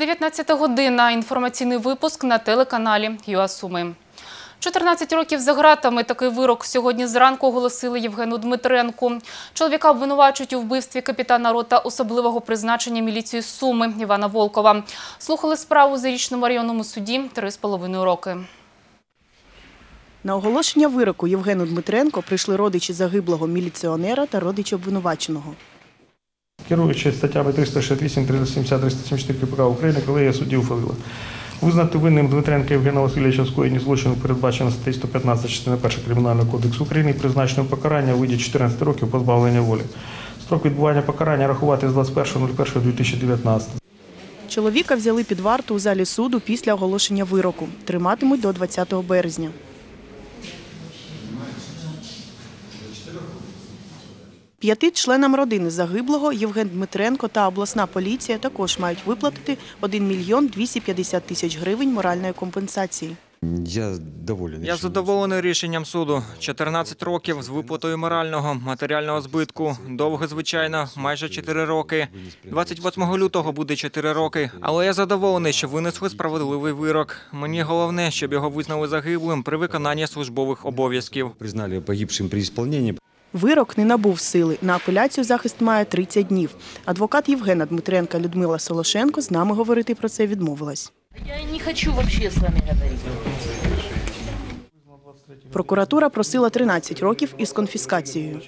19 година. Інформаційний випуск на телеканалі ЮАСуми. 14 років за ґратами такий вирок сьогодні зранку оголосили Євгену Дмитренку. Чоловіка обвинувачують у вбивстві капітана рота особливого призначення міліції Суми Івана Волкова. Слухали справу у Зарічному районному суді три з половиною роки. На оголошення вироку Євгену Дмитренко прийшли родичі загиблого міліціонера та родичі обвинуваченого. Керуючи статтями 368, 370, 374 КПК України, колегія суддів ухвалила. Визнати винним Дмитренка Євгена Васильовича скоєнні злочину передбачено статтею 115 частини 1 Кримінального кодексу України і призначено покарання у виді 14 років позбавлення волі. Строк відбування покарання рахувати з 21.01.2019. Чоловіка взяли під варту у залі суду після оголошення вироку. Триматимуть до 20 березня. П'яти членам родини загиблого Євген Дмитренко та обласна поліція також мають виплатити 1 мільйон 250 тисяч гривень моральної компенсації. Я доволен. Я задоволений рішенням суду. 14 років з виплатою морального, матеріального збитку. Довго, звичайно, майже 4 роки. 28 лютого буде 4 роки. Але я задоволений, що винесли справедливий вирок. Мені головне, щоб його визнали загиблим при виконанні службових обов'язків. Признали погибшим при исполнении. Вирок не набув сили. На апеляцію захист має 30 днів. Адвокат Євгена Дмитренка Людмила Солошенко з нами говорити про це відмовилась. Я не хочу вообще з вами говорити. Прокуратура просила 13 років із конфіскацією.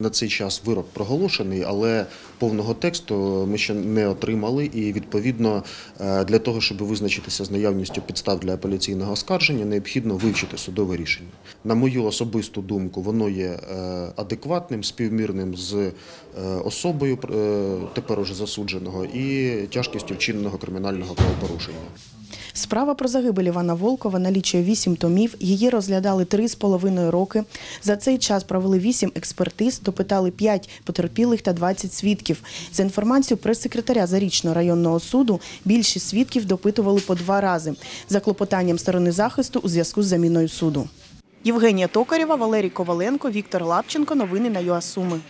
На цей час вирок проголошений, але повного тексту ми ще не отримали. І відповідно е, для того, щоб визначитися з наявністю підстав для апеляційного оскарження, необхідно вивчити судове рішення. На мою особисту думку, воно є е, адекватним, співмірним з е, особою тепер уже засудженого і тяжкістю вчиненого кримінального правопорушення. Справа про загибель Івана Волкова налічує 8 томів. Її розглядали 3,5 роки. За цей час провели 8 експертиз, допитали 5 потерпілих та 20 свідків. За інформацією прес-секретаря Зарічного районного суду, більшість свідків допитували по два рази за клопотанням сторони захисту у зв'язку з заміною суду. Євгенія Токарєва, Валерій Коваленко, Віктор Лапченко. Новини на ЮАСуми.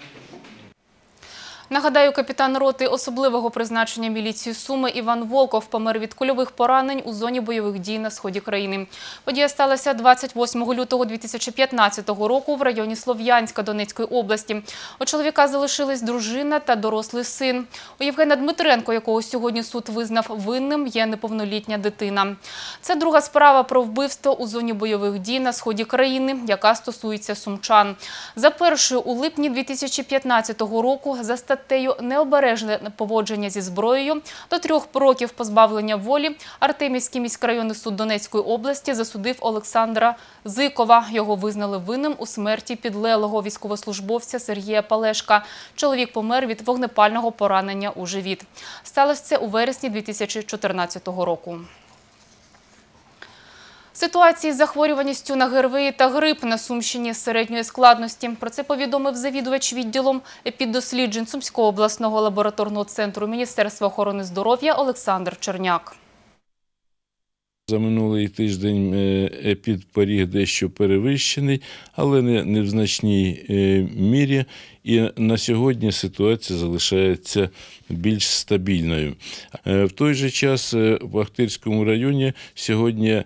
Нагадаю, капітан роти особливого призначення міліції Суми Іван Волков помер від кульових поранень у зоні бойових дій на сході країни. Подія сталася 28 лютого 2015 року в районі Слов'янська Донецької області. У чоловіка залишились дружина та дорослий син. У Євгена Дмитренко, якого сьогодні суд визнав винним, є неповнолітня дитина. Це друга справа про вбивство у зоні бойових дій на сході країни, яка стосується сумчан. За першою у липні 2015 року за статтею необережне поводження зі зброєю до трьох років позбавлення волі Артемівський міськрайонний суд Донецької області засудив Олександра Зикова. Його визнали винним у смерті підлеглого військовослужбовця Сергія Палешка. Чоловік помер від вогнепального поранення у живіт. Сталося це у вересні 2014 року. Ситуації з захворюваністю на ГРВІ та грип на Сумщині середньої складності. Про це повідомив завідувач відділом епіддосліджень Сумського обласного лабораторного центру Міністерства охорони здоров'я Олександр Черняк. За минулий тиждень е, епідпоріг дещо перевищений, але не, в значній е, мірі. І на сьогодні ситуація залишається більш стабільною. Е, В той же час в Ахтирському районі сьогодні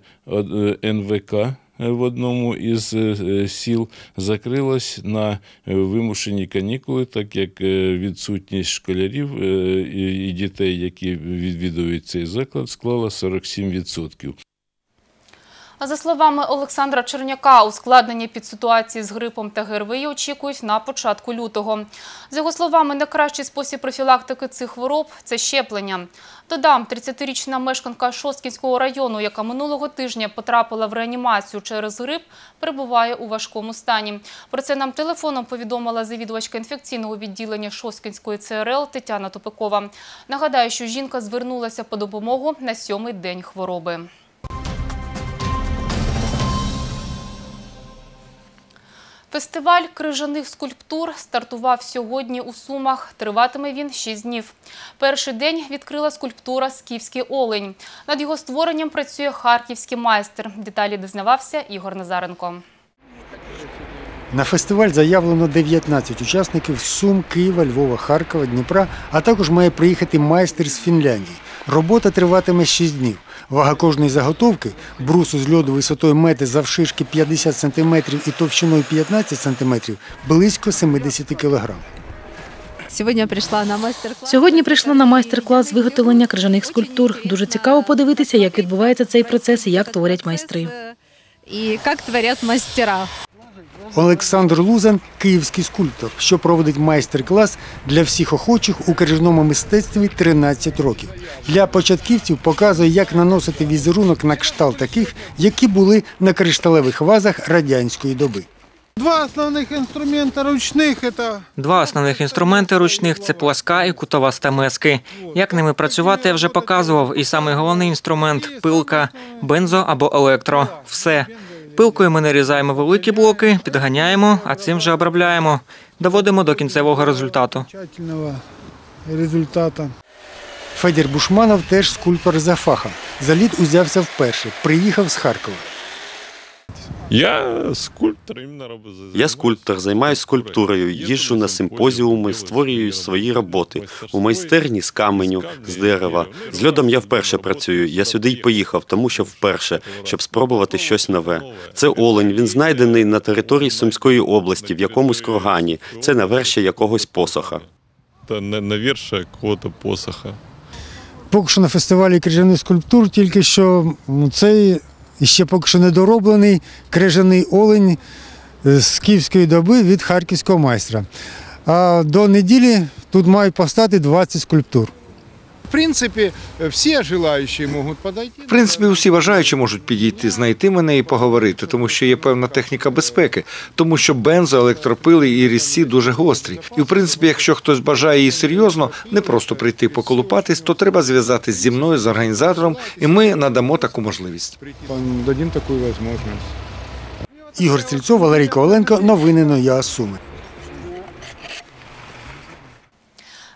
НВК в одному із е, сіл закрилась на е, вимушені канікули, так як е, відсутність школярів е, і дітей, які відвідують цей заклад, склала 47%. За словами Олександра Черняка, ускладнення під ситуації з грипом та ГРВІ очікують на початку лютого. За його словами, найкращий спосіб профілактики цих хвороб – це щеплення. Додам, 30-річна мешканка Шосткінського району, яка минулого тижня потрапила в реанімацію через грип, перебуває у важкому стані. Про це нам телефоном повідомила завідувачка інфекційного відділення Шосткінської ЦРЛ Тетяна Топикова. Нагадаю, що жінка звернулася по допомогу на сьомий день хвороби. Фестиваль крижаних скульптур стартував сьогодні у Сумах. Триватиме він 6 днів. Перший день відкрила скульптура «Скіфський олень». Над його створенням працює харківський майстер. Деталі дізнавався Ігор Назаренко. На фестиваль заявлено 19 учасників з Сум, Києва, Львова, Харкова, Дніпра, а також має приїхати майстер з Фінляндії. Робота триватиме 6 днів. Вага кожної заготовки брусу з льоду висотою мети завшишки 50 см і товщиною 15 см близько 70 кг. Сьогодні прийшла на майстер-клас. Сьогодні прийшла на майстер-клас з виготовлення крижаних скульптур. Дуже цікаво подивитися, як відбувається цей процес і як творять майстри. І як творять майстера. Олександр Лузан київський скульптор, що проводить майстер-клас для всіх охочих у крижному мистецтві 13 років. Для початківців показує, як наносити візерунок на кшталт таких, які були на кришталевих вазах радянської доби. Два основних інструмента ручних це Два основних інструменти ручних це пласка і кутова стамески. Як ними працювати, я вже показував. І самий головний інструмент пилка, бензо або електро. Все. Пилкою ми нарізаємо великі блоки, підганяємо, а цим вже обробляємо. Доводимо до кінцевого результату. Федір Бушманов теж скульптор за фахом. За лід узявся вперше, приїхав з Харкова. Я скульптор. Я скульптор, займаюся скульптурою, їжджу на симпозіуми, створюю свої роботи у майстерні з каменю, з дерева. З льодом я вперше працюю. Я сюди й поїхав, тому що вперше, щоб спробувати щось нове. Це олень. Він знайдений на території Сумської області, в якомусь кургані. Це наверші якогось посоха. Та на, на вірша якого-то посоха. Поки що на фестивалі крижаних скульптур, тільки що цей ще поки що недороблений крижаний олень е, з київської доби від харківського майстра. А до неділі тут мають постати 20 скульптур. В принципі, всі желаючі можуть подойти. В принципі, усі бажаючі можуть підійти, знайти мене і поговорити, тому що є певна техніка безпеки, тому що бензо, електропили і різці дуже гострі. І в принципі, якщо хтось бажає її серйозно, не просто прийти поколупатись, то треба зв'язатись зі мною, з організатором, і ми надамо таку можливість. Дадим таку можливість. Ігор Стрільцов, Валерій Коваленко. Новини Ноя Суми.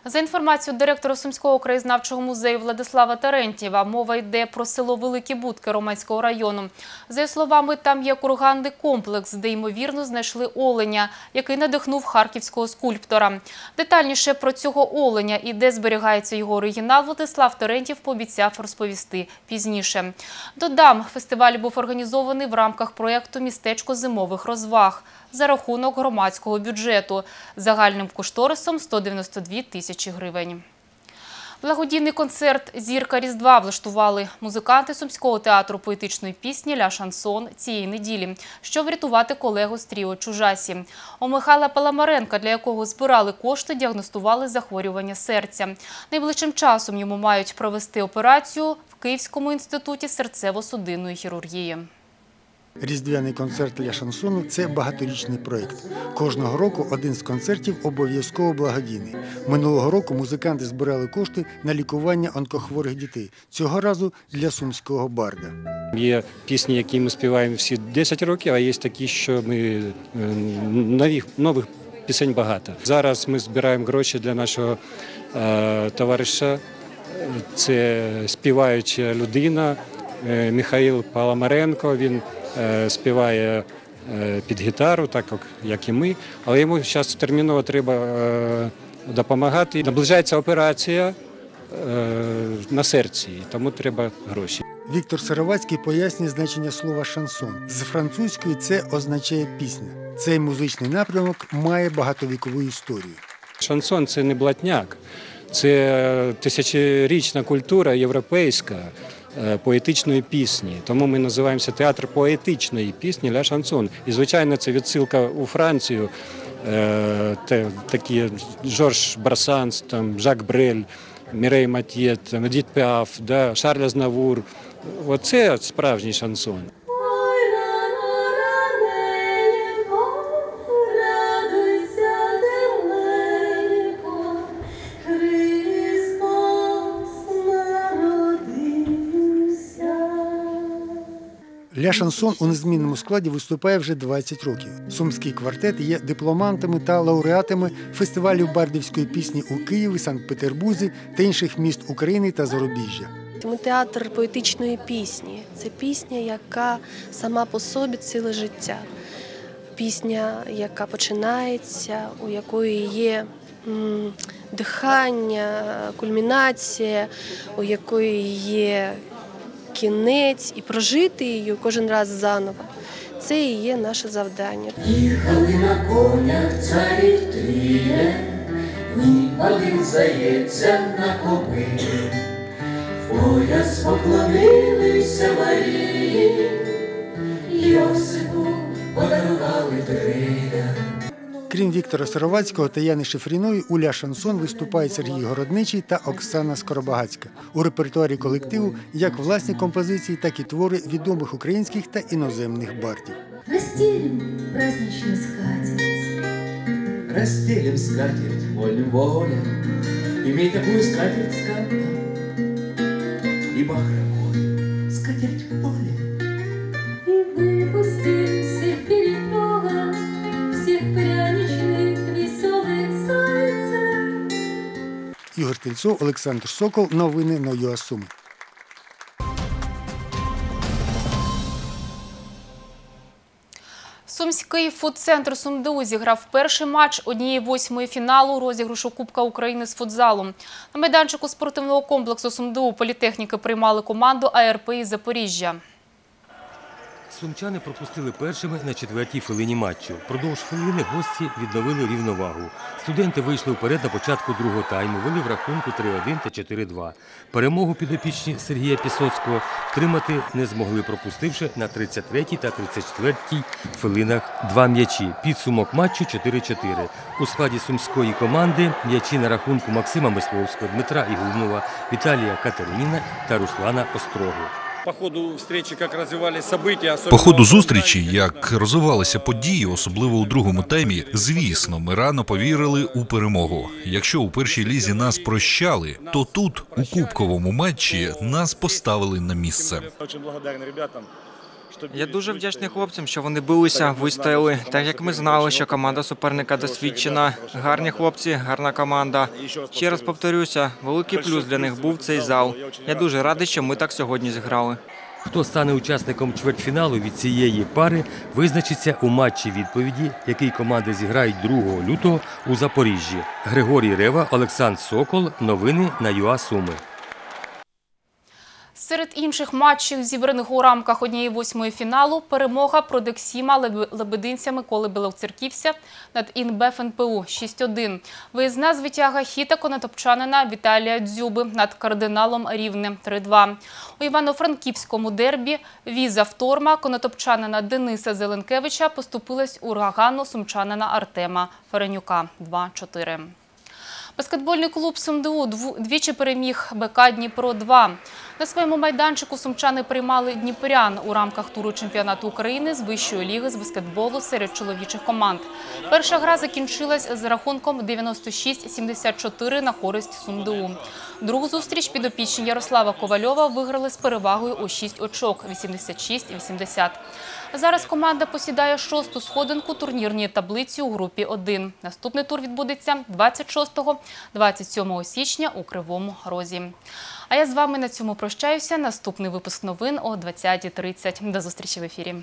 За інформацією директора Сумського краєзнавчого музею Владислава Терентєва, мова йде про село Великі Будки Романського району. За його словами, там є курганний комплекс, де ймовірно знайшли оленя, який надихнув харківського скульптора. Детальніше про цього оленя і де зберігається його оригінал, Владислав Терентєв пообіцяв розповісти пізніше. Додам, фестиваль був організований в рамках проєкту «Містечко зимових розваг» за рахунок громадського бюджету загальним кошторисом 192 тисячі гривень. Благодійний концерт Зірка Різдва влаштували музиканти Сумського театру поетичної пісні Ля Шансон цієї неділі, щоб врятувати колегу з Чужасі. У Михайла Паламаренка, для якого збирали кошти, діагностували захворювання серця. Найближчим часом йому мають провести операцію в Київському інституті серцево-судинної хірургії. Різдвяний концерт для шансону це багаторічний проєкт. Кожного року один з концертів обов'язково благодійний. Минулого року музиканти збирали кошти на лікування онкохворих дітей. Цього разу для сумського барда. Є пісні, які ми співаємо всі 10 років, а є такі, що ми е, нових, нових пісень багато. Зараз ми збираємо гроші для нашого е, товариша. Це співаюча людина Михаїл Паламаренко. Він е, співає е, під гітару, так як- і ми, але йому зараз терміново треба е, допомагати. Наближається операція е, на серці, тому треба гроші. Віктор Саровацький пояснює значення слова шансон. З французької це означає пісня. Цей музичний напрямок має багатовікову історію. Шансон це не блатняк, це тисячорічна культура європейська е, поетичної пісні. Тому ми називаємося театр поетичної пісні Ля Шансон. І, звичайно, це відсилка у Францію. Е, те- Такі Жорж Брасанс, там, Жак Брель, Мірей Матьє, там, Едіт Піаф, да, Шарль Азнавур. Оце справжній шансон. Ля Шансон у незмінному складі виступає вже 20 років. Сумський квартет є дипломантами та лауреатами фестивалів бардівської пісні у Києві, Санкт-Петербурзі та інших міст України та зарубіжжя. Ми театр поетичної пісні. Це пісня, яка сама по собі ціле життя. Пісня, яка починається, у якої є дихання, кульмінація, у якої є кінець, і прожити її кожен раз заново. Це і є наше завдання. Їхали на конях царі тріє, ні один заєця на копині, в пояс поклонилися Марії, Йосипу подарували триля. Крім Віктора Сировацького та Яни Шифріної, у Ля Шансон виступають Сергій Городничий та Оксана Скоробагацька. У репертуарі колективу як власні композиції, так і твори відомих українських та іноземних бардів. Расстелим праздничную скатерть. Расстелим скатерть вольным воля. Имей такую скатерть ската. И бахромой скатерть поле. И выпустим Ігор Олександр Сокол. Новини на ЮАСуми. Сумський фудцентр СумДУ зіграв перший матч однієї восьмої фіналу розіграшу Кубка України з футзалу. На майданчику спортивного комплексу СумДУ політехніки приймали команду АРП із Запоріжжя. Сумчани пропустили першими на четвертій хвилині матчу. Продовж хвилини гості відновили рівновагу. Студенти вийшли вперед на початку другого тайму, вели в рахунку 3-1 та 4-2. Перемогу підопічні Сергія Пісоцького тримати не змогли, пропустивши на 33-й та 34-й хвилинах два м'ячі. Підсумок матчу 4-4. У складі сумської команди м'ячі на рахунку Максима Мисловського, Дмитра Ігумнова, Віталія Катериніна та Руслана Острогу. По ходу встречи, как развивались события, особенно... По ходу зустрічі, як розвивалися події, особливо у другому таймі, звісно, ми рано повірили у перемогу. Якщо у першій лізі нас прощали, то тут, у кубковому матчі, нас поставили на місце. Дуже благодарний ребятам. Я дуже вдячний хлопцям, що вони билися, вистояли. Так як ми знали, що команда суперника досвідчена. Гарні хлопці, гарна команда. Ще раз повторюся, великий плюс для них був цей зал. Я дуже радий, що ми так сьогодні зіграли. Хто стане учасником чвертьфіналу від цієї пари, визначиться у матчі відповіді, який команди зіграють 2 лютого у Запоріжжі. Григорій Рева, Олександр Сокол. Новини на ЮА Суми. Серед інших матчів, зібраних у рамках однієї восьмої фіналу, перемога Продексіма Леб- лебединця Миколи Білоцерківця над Інбеф НПУ 6-1. Виїзна звитяга хіта конотопчанина Віталія Дзюби над кардиналом Рівне 3-2. У Івано-Франківському дербі віза Вторма конотопчанина Дениса Зеленкевича поступилась урагану сумчанина Артема Ференюка 2-4. Баскетбольний клуб СумДУ дву- двічі переміг БК Дніпро-2. На своєму майданчику сумчани приймали Дніпрян у рамках туру чемпіонату України з вищої ліги з баскетболу серед чоловічих команд. Перша гра закінчилась з рахунком 96-74 на користь СумДУ. Другу зустріч підопічні Ярослава Ковальова виграли з перевагою у 6 очок – 86-80. Зараз команда посідає шосту сходинку турнірній таблиці у групі 1. Наступний тур відбудеться 26-27 січня у Кривому Розі. А я з вами на цьому прощаюся. Наступний випуск новин о 20.30. До зустрічі в ефірі.